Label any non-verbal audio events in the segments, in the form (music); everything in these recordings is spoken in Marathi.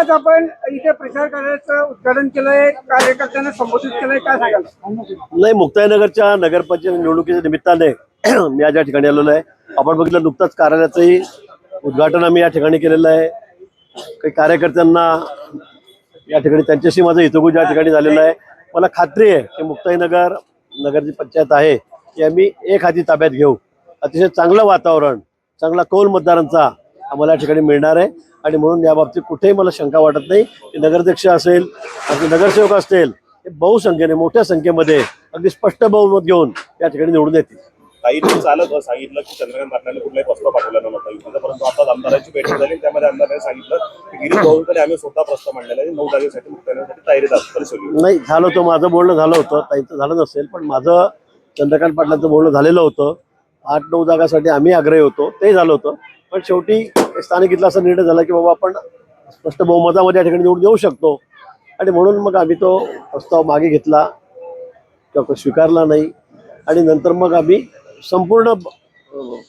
आज आपण इथे प्रचार कार्याचं उद्घाटन केलंय कार्यकर्त्यांना संबोधित केलंय काय सांगाल? नाही मुक्ताईनगरच्या नगरपंचायत निवडणुकीच्या निमित्ताने (clears throat) मी आज या ठिकाणी आलेलो आहे. आपण बघितलं नुकतंच कार्यालयाचंही उद्घाटन आम्ही या ठिकाणी केलेलं आहे. काही कार्यकर्त्यांना या ठिकाणी त्यांच्याशी माझं हितगुज या ठिकाणी झालेलं आहे. मला खात्री आहे की मुक्ताईनगर नगर जी पंचायत आहे ती आम्ही एक हाती ताब्यात घेऊ. अतिशय चांगलं वातावरण चांगला कौल मतदारांचा आम्हाला या ठिकाणी मिळणार आहे. आणि म्हणून या बाबतीत कुठेही मला शंका वाटत नाही. की नगराध्यक्ष असेल आपले नगरसेवक असतील हे बहुसंख्येने मोठ्या संख्येमध्ये अगदी स्पष्ट बहुमत घेऊन या ठिकाणी निवडून येतील. काही दिवस चालत सांगितलं की चंद्रकांत पाटलांनी कुठलाही प्रस्ताव पाठवला नव्हता. युतीचा परंतु आता आमदारांची बैठक झाली. त्यामध्ये आमदारांनी सांगितलं की गिरीश भाऊंकडे आम्ही स्वतः प्रस्ताव मांडलेला आहे. नऊ जागेसाठी मुक्ताईनगरसाठी तयारी दर्शवली नाही झालं होतं. माझं बोलणं झालं होतं. ताईचं झालं नसेल पण माझं चंद्रकांत पाटलांचं बोलणं झालेलं होतं. आठ नऊ जागासाठी आम्ही आग्रही होतो. ते झालं होतं. पण शेवटी स्थानिक इथला असा निर्णय झाला की बाबा आपण स्पष्ट बहुमतामध्ये या ठिकाणी निवडून देऊ शकतो. आणि म्हणून मग आम्ही तो प्रस्ताव मागे घेतला किंवा स्वीकारला नाही. आणि नंतर मग आम्ही संपूर्ण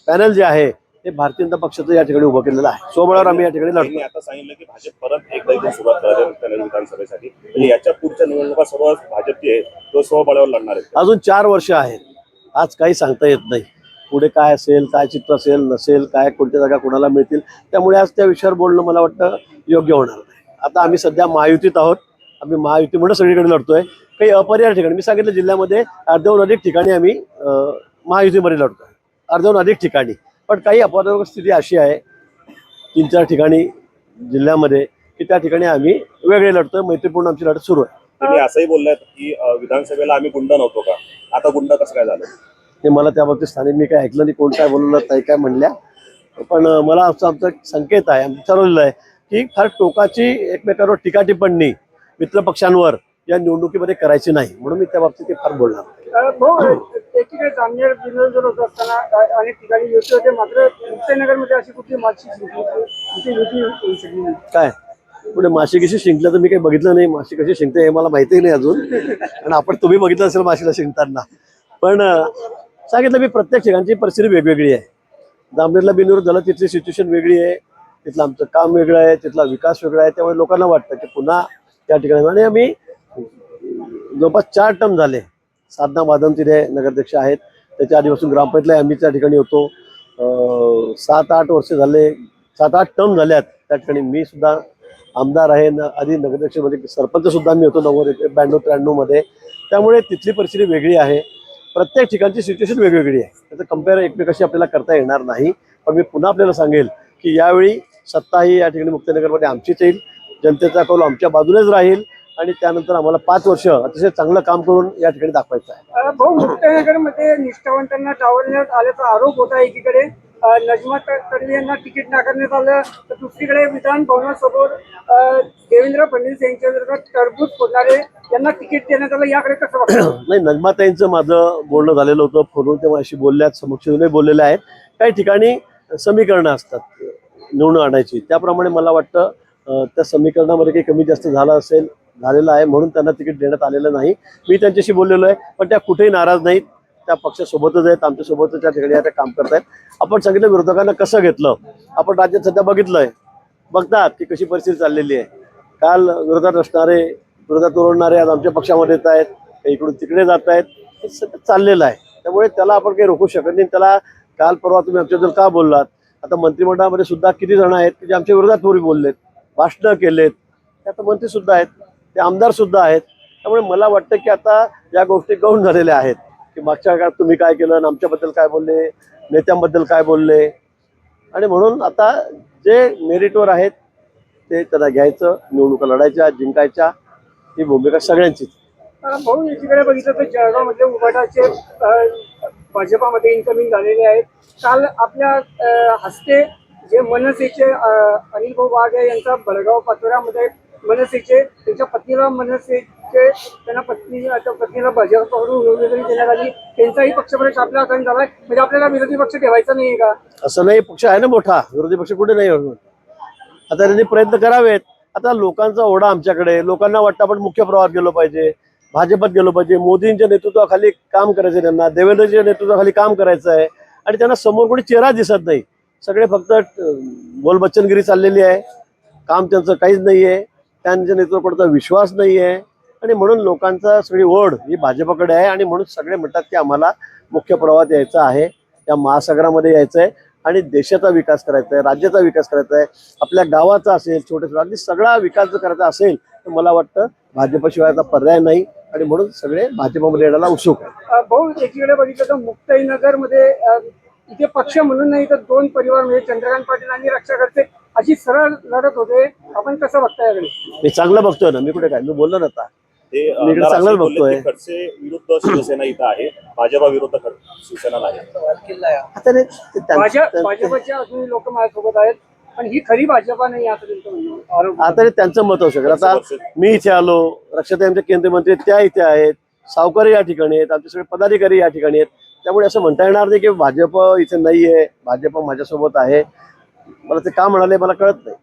पॅनल जे आहे ते भारतीय जनता पक्षाचं या ठिकाणी उभं केलेलं आहे. सोबळावर आम्ही या ठिकाणी लढतो. आता सांगितलं की भाजप परत एकदा इथून सुरुवात मुक्ताईनगर विधानसभेसाठी. आणि याच्या पुढच्या निवडणुका सर्व भाजप जी आहे तो स्वबळावर लढणार आहे अजून चार वर्ष आहेत. आज काही सांगता येत नाही. पुढे काय असेल काय चित्र असेल नसेल काय कोणत्या जागा कोणाला मिळतील त्यामुळे आज त्या विषयावर बोलणं मला वाटतं योग्य होणार नाही. आता आम्ही सध्या महायुतीत आहोत. आम्ही महायुती म्हणून सगळीकडे लढतोय. काही अपरिहार ठिकाणी मी सांगितलं जिल्ह्यामध्ये अर्ध्याहून अधिक ठिकाणी आम्ही महायुतीमध्ये लढतोय. अर्ध्याहून अधिक ठिकाणी. पण काही अपरिहार स्थिती अशी आहे तीन चार ठिकाणी जिल्ह्यामध्ये की त्या ठिकाणी आम्ही वेगळे लढतोय मैत्रीपूर्ण आमची लढत सुरू आहे. तुम्ही असंही बोलल्यात की विधानसभेला आम्ही गुंड नव्हतो का? आता गुंड कसं काय झालं? ते मला त्याबाबतीत स्थानिक मी काय ऐकलं नाही कोण काय बोललं ताई काय म्हणल्या. पण मला आमचा आमचा संकेत आहे आम्ही ठरवलेलं आहे की फार टोकाची एकमेकांवर टीका टिप्पणी मित्रपक्षांवर या निवडणुकीमध्ये करायची नाही म्हणून मी त्या बाबतीत ते फार बोलणार. नाही. नाही. काय? पुढे माशी कशी शिंकलं तर मी काही बघितलं नाही माशी कशी शिंकते हे मला माहितीही नाही अजून. आणि आपण तुम्ही बघितलं असेल माशीला शिंकताना. पण सांगितलं मी प्रत्येक ठिकाणची परिस्थिती वेगवेगळी आहे. दामनेरला बिनविरोध झालं तिथली सिच्युएशन वेगळी आहे. तिथलं आमचं काम वेगळं आहे तिथला विकास वेगळा आहे. त्यामुळे लोकांना वाटतं की पुन्हा त्या ठिकाणी आणि आम्ही जवळपास चार टर्म झाले. साधना माधन तिथे नगराध्यक्ष आहेत. त्याच्या आधीपासून ग्रामपंचायतला आम्ही त्या ठिकाणी होतो. सात आठ वर्ष झाले. सात आठ टर्म झाल्यात. त्या ठिकाणी मी सुद्धा आमदार आहे. न आधी नगराध्यक्षमध्ये सरपंच सुद्धा मी होतो. नव्वद ब्याण्णव त्र्याण्णवमध्ये. त्यामुळे तिथली परिस्थिती वेगळी आहे. प्रत्येक ठिकाणची सिच्युएशन वेगवेगळी आहे. त्याचं कंपेअर एकमेकाशी आपल्याला करता येणार नाही. पण मी पुन्हा आपल्याला सांगेल की यावेळी सत्ता ही या ठिकाणी मुक्तनगरमध्ये आमचीच येईल. जनतेचा कौल आमच्या बाजूनेच राहील आणि त्यानंतर आम्हाला पाच वर्ष अतिशय चांगलं काम करून या ठिकाणी दाखवायचं आहे. भाऊ मुक्तनगरमध्ये निष्ठावंतांना डावलण्यात आल्याचा आरोप होता एकीकडे. नजमा तडवी यांना तिकीट नाकारण्यात आलं. तर दुसरीकडे विधान भवनासमोर देवेंद्र फडणवीस यांच्या विरोधात टरबूज फोडणारे यांना तिकीट देण्यात आलं. याकडे कसं वाटतं? (clears throat) नाही नजमाताईंचं माझं बोलणं झालेलं होतं. फोनवर तेव्हा अशी बोलल्यात समक्ष येऊनही बोललेले आहेत. काही ठिकाणी समीकरणं असतात निवडून आणायची. त्याप्रमाणे मला वाटतं त्या समीकरणामध्ये काही कमी जास्त झालं असेल झालेलं आहे म्हणून त्यांना तिकीट देण्यात आलेलं नाही. मी त्यांच्याशी बोललेलो आहे पण त्या कुठेही नाराज नाहीत. त्या पक्षासोबतच आहेत आमच्यासोबतच त्या ठिकाणी आता काम करतायत. आपण सांगितलं विरोधकांना कसं घेतलं? आपण राज्यात सध्या बघितलंय. बघतात की कशी परिस्थिती चाललेली आहे. काल विरोधात असणारे विरोधात ओरडणारे आज आमच्या पक्षामध्ये येत आहेत इकडून तिकडे जात आहेत. हे सगळं चाललेलं आहे. त्यामुळे त्याला आपण काही रोखू शकत नाही. त्याला काल परवा तुम्ही आमच्याबद्दल का बोललात? आता मंत्रिमंडळामध्ये सुद्धा किती जण आहेत की जे आमच्या विरोधात पूर्वी बोललेत भाषणं केलेत. ते आता मंत्रीसुद्धा आहेत ते आमदारसुद्धा आहेत. त्यामुळे मला वाटतं की आता या गोष्टी गौण झालेल्या आहेत. की मागच्या काळात तुम्ही काय केलं आणि आमच्याबद्दल काय बोलले नेत्यांबद्दल काय बोलले? आणि म्हणून आता जे मेरिटवर आहेत ते त्यांना घ्यायचं निवडणुका लढायच्या जिंकायच्या ही भूमिका सगळ्यांचीच भाऊ एकीकडे बघितलं तर जळगावमध्ये उभाटाचे भाजपामध्ये इन्कमिंग झालेले आहेत. काल आपल्या हस्ते जे मनसेचे अनिल भाऊ वाघ यांचा बडगाव पाचोऱ्यामध्ये मनसेचे त्यांच्या पत्नीला मनसेचे त्यांना पत्नी आता पत्नीला भाजपकडून उमेदवारी देण्यात त्यांचाही पक्षप्रवेश आपल्या हाताने झालाय. म्हणजे आपल्याला विरोधी पक्ष ठेवायचा नाही का? असं नाही पक्ष आहे ना मोठा. विरोधी पक्ष कुठे नाही आता त्यांनी प्रयत्न करावेत. आता लोकांचा ओढा आमच्याकडे. लोकांना वाटतं आपण मुख्य प्रवाहात गेलो पाहिजे. भाजपात गेलो पाहिजे. मोदींच्या नेतृत्वाखाली काम करायचं आहे त्यांना. देवेंद्रजीच्या नेतृत्वाखाली काम करायचं आहे. आणि त्यांना समोर कोणी चेहरा दिसत नाही. सगळे फक्त अं, बोलबच्चनगिरी चाललेली आहे. काम त्यांचं काहीच नाही आहे त्यांच्या नेतृत्वाकडचा विश्वास नाही आहे आणि म्हणून लोकांचा सगळी ओढ ही भाजपकडे आहे आणि म्हणून सगळे म्हणतात की आम्हाला मुख्य प्रवाहात यायचं आहे. त्या महासागरामध्ये यायचं आहे आणि देशाचा विकास करायचा आहे राज्याचा विकास करायचा आहे आपल्या गावाचा असेल छोटे छोटे अगदी सगळा विकास जर करायचा असेल तर मला वाटतं भाजपशिवायचा पर्याय नाही आणि म्हणून सगळे भाजपमध्ये येण्याला उत्सुक आहे भाऊ एकीकडे बघितलं तर मुक्ताईनगरमध्ये अ, इथे पक्ष म्हणून नाही तर दोन परिवार म्हणजे चंद्रकांत पाटील आणि रक्षा करते अशी सरळ लढत होते. आपण कसं बघता याकडे? मी चांगलं बघतोय ना मी कुठे काय? मी बोललो ना आता. ते चांगलंच बघतोय. खडसे विरुद्ध शिवसेना इथं आहे. भाजपा विरुद्ध शिवसेना नाही. नाही, भाजपच्या लोक माझ्यासोबत आहेत पण ही खरी भाजपा नाही आहे. आता ते त्यांचं मत असू शकेल आता मी इथे आलो रक्षाताई आमचे केंद्रीय मंत्री त्या इथे आहेत सावकारी या ठिकाणी आहेत आमचे सगळे पदाधिकारी या ठिकाणी आहेत. त्यामुळे असं म्हणता येणार नाही की भाजप इथे नाहीये भाजप माझ्यासोबत आहे. मला ते का म्हणाले मला कळत नाही.